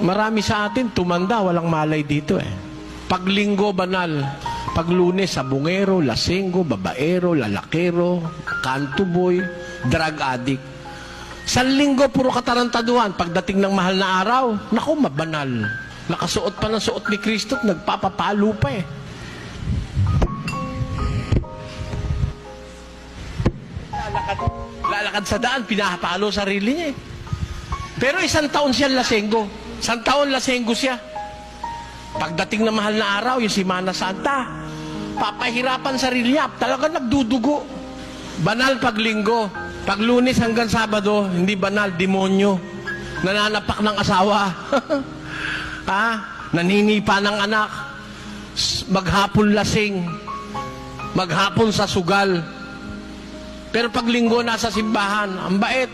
marami sa atin tumanda, walang malay dito eh. Paglinggo banal, pag lunes sabungero, lasenggo, babaero, lalakero, kanto boy, drug addict. Sa linggo, puro katarantaduhan. Pagdating ng mahal na araw, naku, mabanal. Nakasuot pa ng suot ni Kristo nagpapapalo pa eh. Lalakad, lalakad sa daan, pinapalo sarili niya eh. Pero isang taon siya lasenggo. San taon lasenggo siya. Pagdating na mahal na araw, yung Simana Santa, papahirapan sarili niya. Talaga nagdudugo. Banal pag linggo. Pag lunes hanggang sabado, hindi banal, demonyo. Nananapak ng asawa. ha? Ah, naninipa ng anak. Maghapon lasing. Maghapon sa sugal. Pero pag linggo, nasa simbahan, ang bait.